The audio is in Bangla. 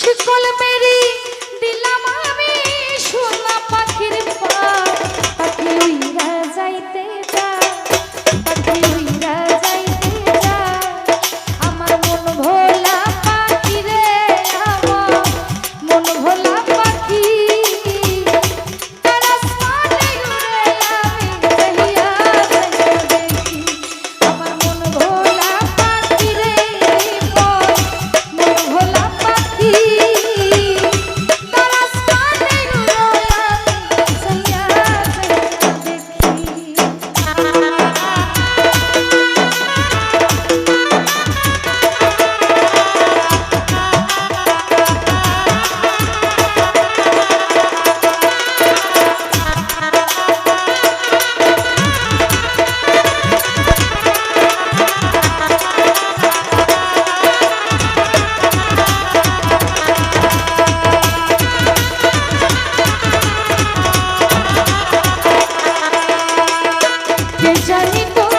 শিকল মেরি দিলাম lindo.